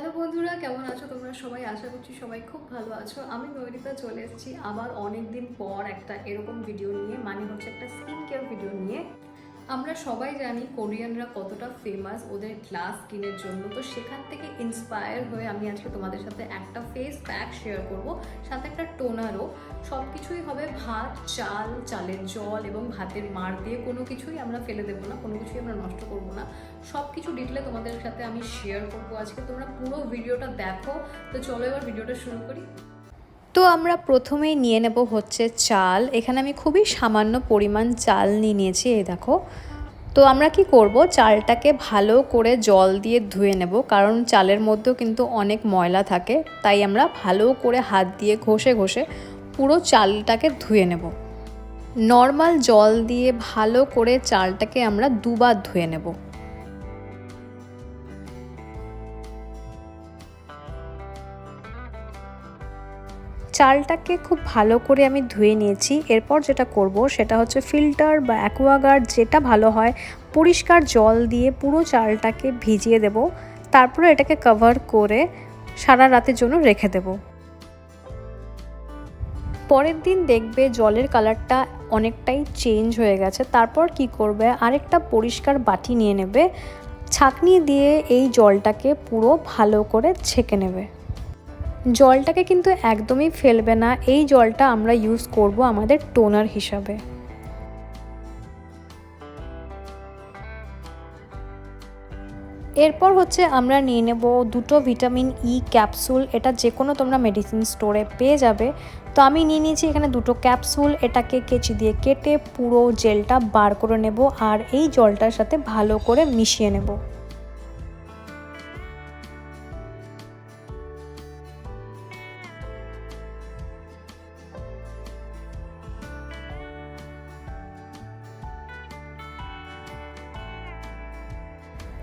Hello বন্ধুরা, কেমন আছো তোমরা সবাই? আশা করছি সবাই খুব ভালো আছো। আমি নৈরিতা চলে এসেছি আবার অনেক দিন পর একটা এরকম ভিডিও নিয়ে মানে হচ্ছে একটা স্কিন কেয়ার ভিডিও নিয়ে। আমরা সবাই জানি কোরিয়ানরা কতটা ফেমাস ওদের গ্লাস স্কিনের জন্য। তো সেখান থেকে ইন্সপায়ার হয়ে আমি আজকে তোমাদের সাথে একটা ফেস প্যাক শেয়ার করব, সাথে একটা টোনারও সব কিছুই হবে ভাত, চাল, চালের জল এবং ভাতের মার দিয়ে কোনো কিছুই আমরা ফেলে দেবো না, কোনো কিছুই আমরা নষ্ট করব না। সব কিছু ডিটেলে তোমাদের সাথে আমি শেয়ার করব আজকে। তোমরা পুরো ভিডিওটা দেখো। তো চলো এবার ভিডিওটা শুরু করি। তো আমরা প্রথমেই নিয়ে নেব হচ্ছে চাল। এখানে আমি খুবই সামান্য পরিমাণ চাল নিয়ে নিয়েছি, এই দেখো। তো আমরা কি করব? চালটাকে ভালো করে জল দিয়ে ধুয়ে নেব, কারণ চালের মধ্যেও কিন্তু অনেক ময়লা থাকে। তাই আমরা ভালো করে হাত দিয়ে ঘষে ঘষে পুরো চালটাকে ধুয়ে নেব। নর্মাল জল দিয়ে ভালো করে চালটাকে আমরা দুবার ধুয়ে নেব। চালটাকে খুব ভালো করে আমি ধুয়ে নিয়েছি। এরপর যেটা করব সেটা হচ্ছে ফিল্টার বা অ্যাকোয়াগার্ড যেটা ভালো হয়, পরিষ্কার জল দিয়ে পুরো চালটাকে ভিজিয়ে দেব। তারপরে এটাকে কভার করে সারা রাতের জন্য রেখে দেব। পরের দিন দেখবে জলের কালারটা অনেকটাই চেঞ্জ হয়ে গেছে। তারপর কি করবে? আরেকটা পরিষ্কার বাটি নিয়ে নেবে। ছাঁকনি দিয়ে এই জলটাকে পুরো ভালো করে ছেঁকে নেবে। জলটাকে কিন্তু একদমই ফেলবে না, এই জলটা আমরা ইউজ করব আমাদের টোনার হিসাবে। এরপর হচ্ছে আমরা নিয়ে নেব দুটো ভিটামিন ই ক্যাপসুল এটা যে কোনো তোমরা মেডিসিন স্টোরে পেয়ে যাবে। তো আমি নিয়ে নিয়েছি এখানে দুটো ক্যাপসুল এটাকে কেচি দিয়ে কেটে পুরো জেলটা বার করে নেব আর এই জলটার সাথে ভালো করে মিশিয়ে নেব।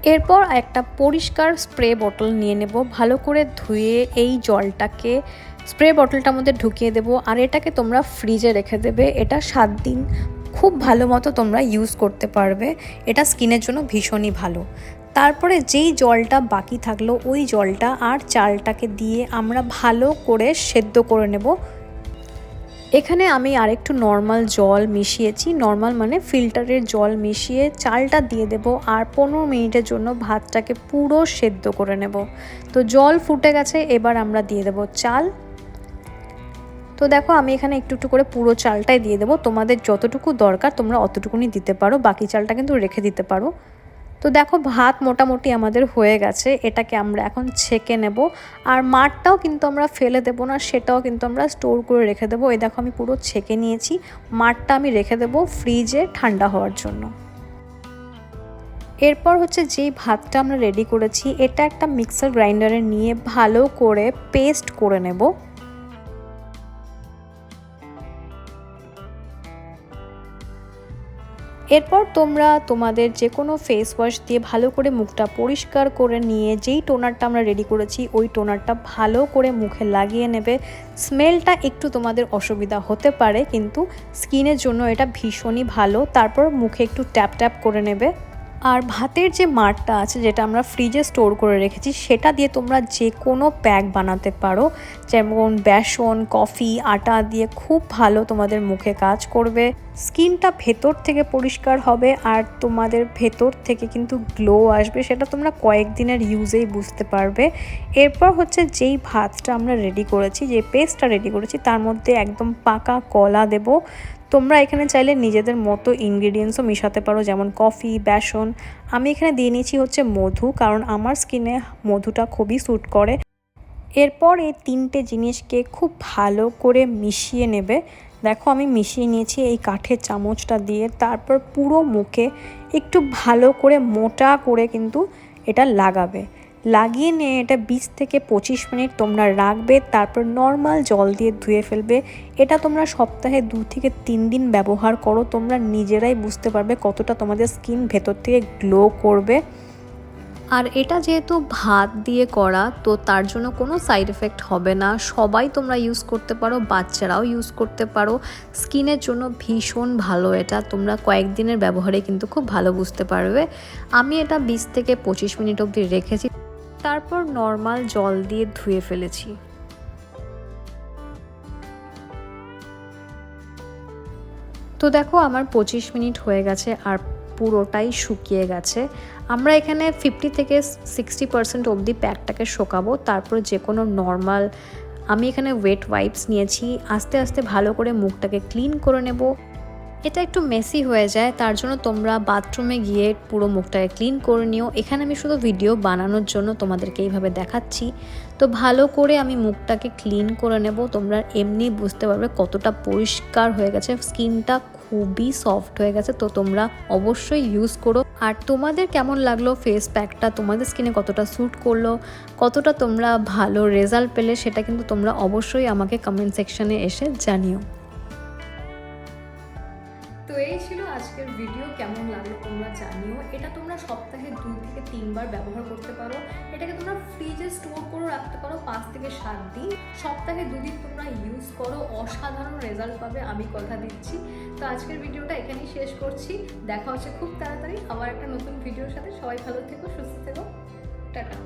এরপর একটা পরিষ্কার স্প্রে বোতল নিয়ে নেব। ভালো করে ধুয়ে এই জলটাকে স্প্রে বটলটার মধ্যে ঢুকিয়ে দেবো। আর এটাকে তোমরা ফ্রিজে রেখে দেবে। এটা সাত দিন খুব ভালো মতো তোমরা ইউজ করতে পারবে। এটা স্কিনের জন্য ভীষণই ভালো। তারপরে যেই জলটা বাকি থাকল, ওই জলটা আর চালটাকে দিয়ে আমরা ভালো করে সেদ্ধ করে নেব। এখানে আমি আরেকটু নর্মাল জল মিশিয়েছি। নর্মাল মানে ফিল্টারের জল মিশিয়ে চালটা দিয়ে দেব আর পনেরো মিনিটের জন্য ভাতটাকে পুরো সেদ্ধ করে নেব। তো জল ফুটে গেছে, এবার আমরা দিয়ে দেব চাল। তো দেখো, আমি এখানে একটু একটু করে পুরো চালটাই দিয়ে দেবো। তোমাদের যতটুকু দরকার তোমরা অতটুকুনি দিতে পারো, বাকি চালটা কিন্তু রেখে দিতে পারো। তো দেখো, ভাত মোটামুটি আমাদের হয়ে গেছে, এটাকে আমরা এখন ছেঁকে নেব। আর মাঠটাও কিন্তু আমরা ফেলে দেবো না, সেটাও কিন্তু আমরা স্টোর করে রেখে দেবো। এই দেখো, আমি পুরো ছেঁকে নিয়েছি। মাঠটা আমি রেখে দেবো ফ্রিজে ঠান্ডা হওয়ার জন্য। এরপর হচ্ছে যেই ভাতটা আমরা রেডি করেছি, এটা একটা মিক্সার গ্রাইন্ডারে নিয়ে ভালো করে পেস্ট করে নেব। এরপর তোমরা তোমাদের যে কোনো ফেস ওয়াশ দিয়ে ভালো করে মুখটা পরিষ্কার করে নিয়ে, যেই টোনারটা আমরা রেডি করেছি, ওই টোনারটা ভালো করে মুখে লাগিয়ে নেবে। স্মেলটা একটু তোমাদের অসুবিধা হতে পারে, কিন্তু স্কিনের জন্য এটা ভীষণই ভালো। তারপর মুখে একটু ট্যাপ ট্যাপ করে নেবে। আর ভাতের যে মাঠটা আছে, যেটা আমরা ফ্রিজে স্টোর করে রেখেছি, সেটা দিয়ে তোমরা যে কোনো প্যাক বানাতে পারো। যেমন বেসন, কফি, আটা দিয়ে খুব ভালো তোমাদের মুখে কাজ করবে। স্কিনটা ভেতর থেকে পরিষ্কার হবে আর তোমাদের ভেতর থেকে কিন্তু গ্লো আসবে, সেটা তোমরা কয়েকদিনের ইউজেই বুঝতে পারবে। এরপর হচ্ছে যেই ভাতটা আমরা রেডি করেছি, যে পেস্টটা রেডি করেছি, তার মধ্যে একদম পাকা কলা দেব। তোমরা এখানে চাইলে নিজেদের মতো ইনগ্রিডিয়েন্টসও মিশাতে পারো, যেমন কফি বেসন। আমি এখানে দিয়ে নিয়েছি হচ্ছে মধু, কারণ আমার স্কিনে মধুটা খুবই স্যুট করে। এরপর এই তিনটে জিনিসকে খুব ভালো করে মিশিয়ে নেবে। দেখো আমি মিশিয়ে নিয়েছি এই কাঠের চামচটা দিয়ে, তারপর পুরো মুখে একটু ভালো করে মোটা করে কিন্তু এটা লাগাবে। লাগিয়ে নিয়ে এটা বিশ থেকে পঁচিশ মিনিট তোমরা রাখবে, তারপর নর্মাল জল দিয়ে ধুয়ে ফেলবে। এটা তোমরা সপ্তাহে দু থেকে তিন দিন ব্যবহার করো, তোমরা নিজেরাই বুঝতে পারবে কতটা তোমাদের স্কিন ভেতর থেকে গ্লো করবে। আর এটা যেহেতু ভাত দিয়ে করা, তো তার জন্য কোনো সাইড এফেক্ট হবে না। সবাই তোমরা ইউজ করতে পারো, বাচ্চারাও ইউজ করতে পারো। স্কিনের জন্য ভীষণ ভালো এটা। তোমরা কয়েকদিনের ব্যবহারে কিন্তু খুব ভালো বুঝতে পারবে। আমি এটা বিশ থেকে পঁচিশ মিনিট অবধি রেখেছি। তারপর নর্মাল জল দিয়ে ধুয়ে ফেলেছি। তো দেখো, আমার পঁচিশ মিনিট হয়ে গেছে। আর পুরোটাই শুকিয়ে গেছে। আমরা এখানে ফিফটি থেকে সিক্সটি পার্সেন্ট অবধি প্যাকটাকে শোকাবো। তারপর যে কোনো নর্মাল আমি এখানে ওয়েট ওয়াইপস নিয়েছি। আস্তে আস্তে ভালো করে মুখটাকে ক্লিন করে নেব। এটা একটু মেসি হয়ে যায়, তার জন্য তোমরা বাথরুমে গিয়ে পুরো মুখটাকে ক্লিন করে নিও। এখানে আমি শুধু ভিডিও বানানোর জন্য তোমাদেরকে এইভাবে দেখাচ্ছি। তো ভালো করে আমি মুখটাকে ক্লিন করে নেব। তোমরা এমনি বুঝতে পারবে কতটা পরিষ্কার হয়ে গেছে। স্কিনটা খুবই সফট হয়ে গেছে, তো তোমরা অবশ্যই ইউজ করো। আর তোমাদের কেমন লাগল ফেস প্যাকটা তোমাদের স্কিনে কতটা স্যুট করল? কতটা তোমরা ভালো রেজাল্ট পেলে? সেটা কিন্তু তোমরা অবশ্যই আমাকে কমেন্ট সেকশনে এসে জানিও। তো এই ছিল আজকের ভিডিও কেমন লাগল তোমরা জানিও। এটা তোমরা সপ্তাহে দুই থেকে তিনবার ব্যবহার করতে পারো। এটাকে তোমরা ফ্রিজে স্টোর করে রাখতে পারো পাঁচ থেকে সাত দিন। সপ্তাহে দুদিন তোমরা ইউজ করো, অসাধারণ রেজাল্ট পাবে, আমি কথা দিচ্ছি। তো আজকের ভিডিওটা এখানেই শেষ করছি। দেখা হচ্ছে খুব তাড়াতাড়ি আবার একটা নতুন ভিডিওর সাথে। সবাই ভালো থেকো, সুস্থ থেকো। টাটা।